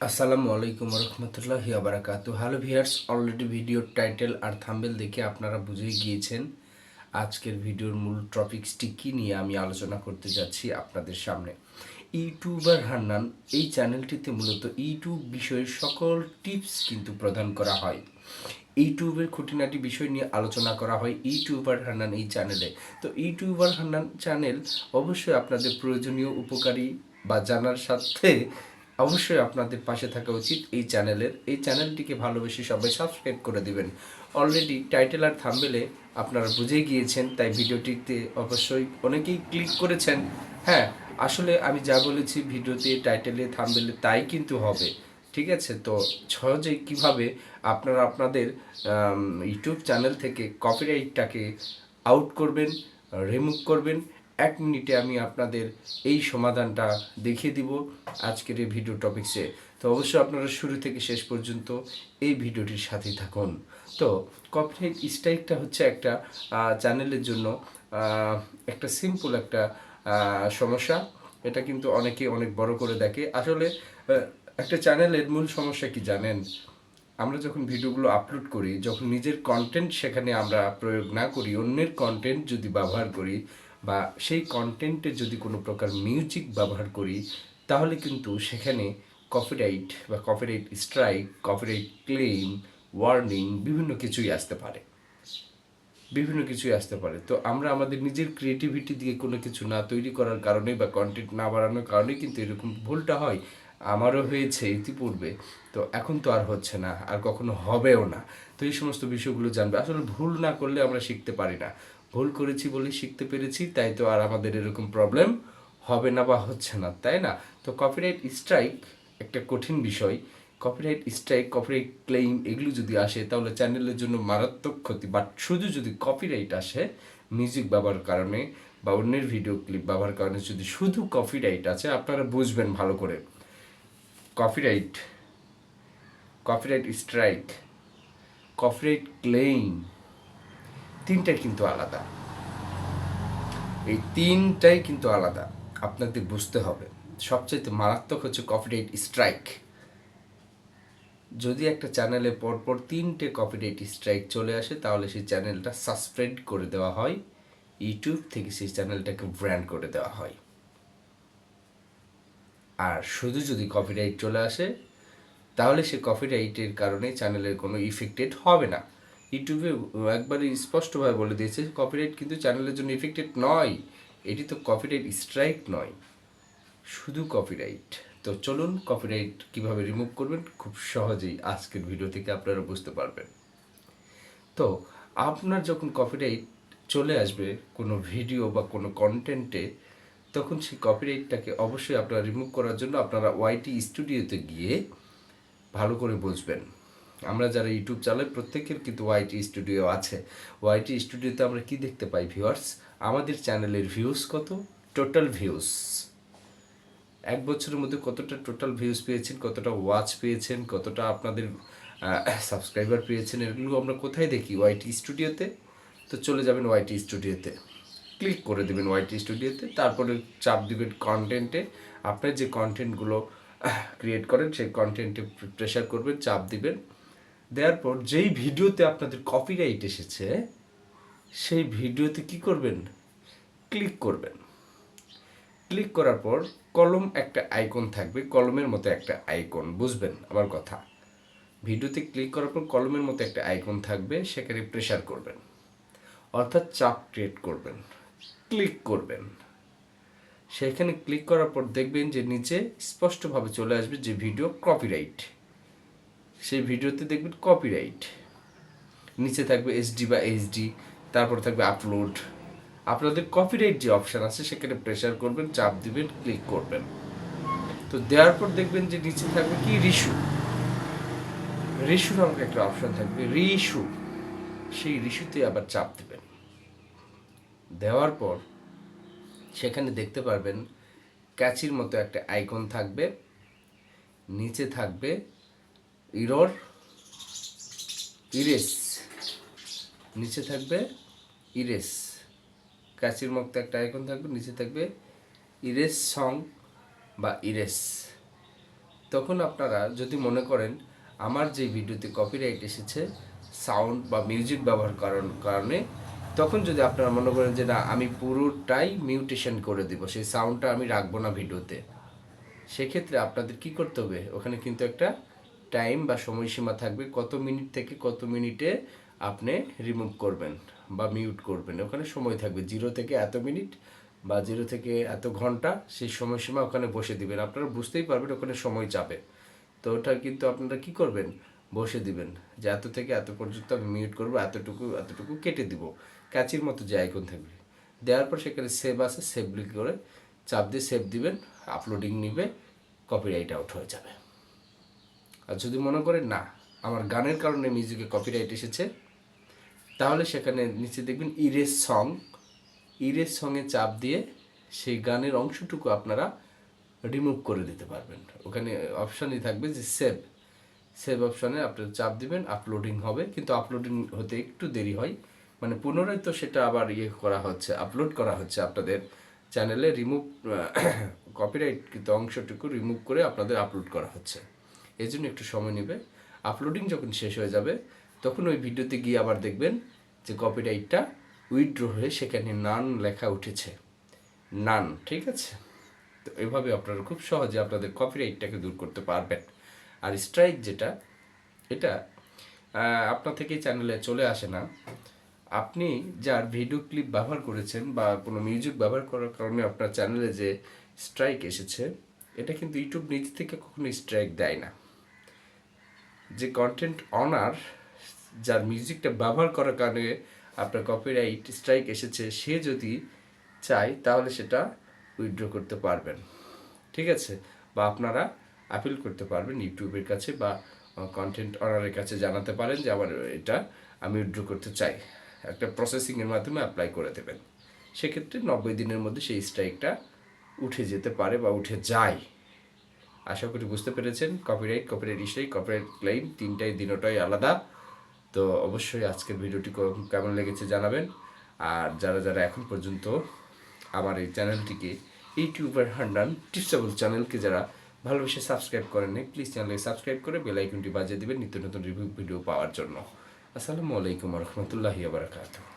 আসসালামু আলাইকুম রহমতুল্লাহি আবরাকাতু হ্যালো ভিয়ার্স অলরেডি ভিডিওর টাইটেল আর থাম্বেল দেখে আপনারা বুঝে গিয়েছেন আজকের ভিডিওর মূল টপিক্সটি কী নিয়ে আমি আলোচনা করতে যাচ্ছি আপনাদের সামনে। ইউটিউবার হান্নান, এই চ্যানেলটিতে মূলত ইউটিউব বিষয়ের সকল টিপস কিন্তু প্রদান করা হয়। ইউটিউবের খুঁটিনাটি বিষয় নিয়ে আলোচনা করা হয় ইউটিউবার হান্নান এই চ্যানেলে তো ইউটিউবার হান্নান চ্যানেল অবশ্যই আপনাদের প্রয়োজনীয় উপকারী বা জানার সাথে অবশ্যই আপনাদের পাশে থাকা উচিত এই চ্যানেলের। এই চ্যানেলটিকে ভালোবেসে সবাই সাবস্ক্রাইব করে দিবেন। অলরেডি টাইটেল আর থাম্বেলে আপনারা বুঝে গিয়েছেন, তাই ভিডিওটিতে অবশ্যই অনেকেই ক্লিক করেছেন। হ্যাঁ আসলে আমি যা বলেছি ভিডিওতে টাইটেলে থাম্বেলে তাই কিন্তু হবে। ঠিক আছে? তো সহজেই কীভাবে আপনারা আপনাদের ইউটিউব চ্যানেল থেকে কপিরাইটটাকে আউট করবেন রিমুভ করবেন এক মিনিটে আমি আপনাদের এই সমাধানটা দেখিয়ে দিব আজকের এই ভিডিও টপিক্সে। তো অবশ্যই আপনারা শুরু থেকে শেষ পর্যন্ত এই ভিডিওটির সাথেই থাকুন। তো কপিরাইট স্ট্রাইকটা হচ্ছে একটা চ্যানেলের জন্য একটা সিম্পল একটা সমস্যা। এটা কিন্তু অনেকে অনেক বড় করে দেখে। আসলে একটা চ্যানেলের মূল সমস্যা কি জানেন? আমরা যখন ভিডিওগুলো আপলোড করি, যখন নিজের কন্টেন্ট সেখানে আমরা প্রয়োগ না করি, অন্যের কন্টেন্ট যদি ব্যবহার করি বা সেই কন্টেন্টে যদি কোনো প্রকার মিউজিক ব্যবহার করি, তাহলে কিন্তু সেখানে কপিরাইট বা copyright strike copyright claim warning বিভিন্ন কিছুই আসতে পারে। বিভিন্ন কিছুই আসতে পারে। তো আমরা আমাদের নিজের ক্রিয়েটিভিটি দিয়ে কোনো কিছু না তৈরি করার কারণে বা কন্টেন্ট না বাড়ানোর কারণে কিন্তু এরকম ভুলটা হয়। আমারও হয়েছে ইতিপূর্বে। তো এখন তো আর হচ্ছে না, আর কখনো হবেও না। তো এই সমস্ত বিষয়গুলো জানবে। আসলে ভুল না করলে আমরা শিখতে পারি না। ভুল করেছি বলে শিখতে পেরেছি, তাই তো আর আমাদের এরকম প্রবলেম হবে না বা হচ্ছে না, তাই না? তো কপিরাইট স্ট্রাইক একটা কঠিন বিষয়। কপিরাইট স্ট্রাইক কপিরাইট ক্লেইম এগুলো যদি আসে, তাহলে চ্যানেলের জন্য মারাত্মক ক্ষতি। বাট শুধু যদি কপিরাইট আসে মিউজিক ব্যবহার কারণে বা অন্যের ভিডিও ক্লিপ ব্যবহার কারণে যদি শুধু কপিরাইট আছে, আপনারা বুঝবেন ভালো করে। Copyright copyright strike copyright claim তিনটা কিন্তু আলাদা। এই তিনটাই কিন্তু আলাদা। আপনাদের বুঝতে হবে। সবচাইতে মারাত্মক হচ্ছে কপিরাইট স্ট্রাইক যদি একটা চ্যানেলে পরপর তিনটে কপিরাইট স্ট্রাইক চলে আসে, তাহলে সেই চ্যানেলটা সাসপেন্ড করে দেওয়া হয়। ইউটিউব থেকে সেই চ্যানেলটাকে ব্র্যান্ড করে দেওয়া হয়। আর শুধু যদি কপিরাইট চলে আসে, তাহলে সে কপিরাইটের কারণে চ্যানেলের কোনো ইফেক্টেড হবে না। ইউটিউবে একবারে স্পষ্টভাবে বলে দিয়েছে কপিরাইট কিন্তু চ্যানেলের জন্য ইফেক্টেড নয়। এটি তো কপিরাইট স্ট্রাইক নয়। শুধু কপিরাইট তো চলুন কপিরাইট কীভাবে রিমুভ করবেন? খুব সহজেই আজকের ভিডিও থেকে আপনারা বুঝতে পারবেন। তো আপনার যখন কপিরাইট চলে আসবে কোনো ভিডিও বা কোনো কন্টেন্টে তখন সেই কপিরাইটটাকে অবশ্যই আপনারা রিমুভ করার জন্য আপনারা ওয়াইটি স্টুডিওতে গিয়ে ভালো করে বুঝবেন। আমরা যারা ইউটিউব চালাই, প্রত্যেকের কিন্তু ওয়াইটি স্টুডিও আছে। ওয়াইটি স্টুডিওতে আমরা কি দেখতে পাই ভিউয়ার্স আমাদের চ্যানেলের ভিউজ কত? টোটাল ভিউজ এক বছরের মধ্যে কতটা টোটাল ভিউজ পেয়েছেন, কতটা ওয়াচ পেয়েছেন, কতটা আপনাদের সাবস্ক্রাইবার পেয়েছেন, এগুলো আমরা কোথায় দেখি? ওয়াইটি স্টুডিওতে তো চলে যাবেন ওয়াইটি স্টুডিওতে ক্লিক করে দেবেন ওয়াইটি স্টুডিওতে তারপরে চাপ দিবেন কন্টেন্টে আপনার যে কন্টেন্টগুলো ক্রিয়েট করেন, সেই কন্টেন্টে প্রেশার করবেন, চাপ দিবেন। দেওয়ার পর যেই ভিডিওতে আপনাদের কপিরাইট এসেছে, সেই ভিডিওতে কি করবেন? ক্লিক করবেন। ক্লিক করার পর কলম একটা আইকন থাকবে, কলমের মতো একটা আইকন বুঝবেন আমার কথা? ভিডিওতে ক্লিক করার পর কলমের মতো একটা আইকন থাকবে, সেখানে প্রেশার করবেন। অর্থাৎ চাপ ক্রিয়েট করবেন। ক্লিক করবেন। সেখানে ক্লিক করার পর দেখবেন যে নিচে স্পষ্টভাবে চলে আসবে যে ভিডিও কপিরাইট সেই ভিডিওতে দেখবেন কপিরাইট নিচে থাকবে এইচডি বা এইচডি তারপর থাকবে আপলোড আপনাদের কপিরাইট যে অপশান আছে, সেখানে প্রেশার করবেন, চাপ দিবেন ক্লিক করবেন। তো দেওয়ার পর দেখবেন যে নিচে থাকবে কি? রিস্যু রিস্যু নামক একটা অপশান থাকবে। রিস্যু সেই রিস্যুতে আবার চাপ দেবেন। দেওয়ার পর সেখানে দেখতে পারবেন ক্যাচির মতো একটা আইকন থাকবে। নিচে থাকবে ইরর ইরেস। নিচে থাকবে ইরেস। ক্যাচির মতো একটা আইকন থাকবে, নিচে থাকবে ইরেস সং বা ইরেস। তখন আপনারা যদি মনে করেন, আমার যে ভিডিওতে কপিরাইট এসেছে সাউন্ড বা মিউজিক ব্যবহার করার কারণে, তখন যদি আপনারা মনে করেন যে না, আমি পুরোটাই মিউটেশন করে দিব, সেই সাউন্ডটা আমি রাখব না ভিডিওতে, সেক্ষেত্রে আপনাদের কি করতে হবে? ওখানে কিন্তু একটা টাইম বা সময়সীমা থাকবে কত মিনিট থেকে কত মিনিটে আপনি রিমুভ করবেন বা মিউট করবেন। ওখানে সময় থাকবে জিরো থেকে এত মিনিট বা জিরো থেকে এত ঘণ্টা, সেই সময়সীমা ওখানে বসে দিবেন। আপনারা বুঝতেই পারবেন ওখানে সময় যাবে। তো ওটা কিন্তু আপনারা কি করবেন? বসে দিবেন যে এত থেকে এত পর্যন্ত আমি মিউট করব, এতটুকু এতটুকু কেটে দিব। ক্যাচির মতো যে আইকন থাকবে। দেওয়ার পর সেখানে সেভ আছে সেভ করে চাপ দিয়ে সেভ দিবেন আপলোডিং নিবে কপিরাইট আউট হয়ে যাবে। আর যদি মনে করেন, না, আমার গানের কারণে মিউজিকে কপিরাইট এসেছে, তাহলে সেখানে নিচে দেখবেন ইরেজ সং ইরেজ সঙ্গে চাপ দিয়ে সেই গানের অংশটুকু আপনারা রিমুভ করে দিতে পারবেন। ওখানে অপশানই থাকবে যে সেভ সেভ অপশানে আপনার চাপ দিবেন আপলোডিং হবে। কিন্তু আপলোডিং হতে একটু দেরি হয়। মানে পুনরায় তো সেটা আবার ইয়ে করা হচ্ছে আপলোড করা হচ্ছে আপনাদের চ্যানেলে রিমুভ কপিরাইট কিন্তু অংশটুকু রিমুভ করে আপনাদের আপলোড করা হচ্ছে। এই জন্য একটু সময় নেবে। আপলোডিং যখন শেষ হয়ে যাবে, তখন ওই ভিডিওতে গিয়ে আবার দেখবেন যে কপিরাইটটা উইথড্র হয়ে সেখানে নান লেখা উঠেছে। নান ঠিক আছে? তো এভাবে আপনারা খুব সহজে আপনাদের কপিরাইটটাকে দূর করতে পারবেন। আর স্ট্রাইক যেটা, এটা আপনার থেকে চ্যানেলে চলে আসে না। আপনি যার ভিডিও ক্লিপ ব্যবহার করেছেন বা কোনো মিউজিক ব্যবহার করার কারণে আপনার চ্যানেলে যে স্ট্রাইক এসেছে, এটা কিন্তু ইউটিউব নিজে থেকে কখনো স্ট্রাইক দেয় না। যে কন্টেন্ট অনার যার মিউজিকটা ব্যবহার করার কারণে আপনার কপিরাইট স্ট্রাইক এসেছে, সে যদি চায় তাহলে সেটা উইথড্র করতে পারবেন। ঠিক আছে? বা আপনারা আপিল করতে পারবেন ইউটিউবের কাছে বা কন্টেন্ট অনারের কাছে জানাতে পারেন যে আমার এটা আমি উইথড্র করতে চাই। একটা প্রসেসিংয়ের মাধ্যমে অ্যাপ্লাই করে দেবেন। সেক্ষেত্রে নব্বই দিনের মধ্যে সেই স্ট্রাইকটা উঠে যেতে পারে বা উঠে যায়। আশা করি বুঝতে পেরেছেন। Copyright copyright strike copyright claim তিনটাই দিনটাই আলাদা। তো অবশ্যই আজকের ভিডিওটি কেমন লেগেছে জানাবেন। আর যারা যারা এখন পর্যন্ত আমার এই চ্যানেলটিকে ইউটিউবার হান্ডান টিপসেবল চ্যানেলকে যারা ভালোবেসে সাবস্ক্রাইব করেন নাই প্লিজ চ্যানেলকে সাবস্ক্রাইব করে বেল বাজিয়ে দেবেন নিত্য নতুন রিভিউ ভিডিও পাওয়ার জন্য। আসসালামু আলাইকুম রহমতুল্লাহি বারাকাতুহ।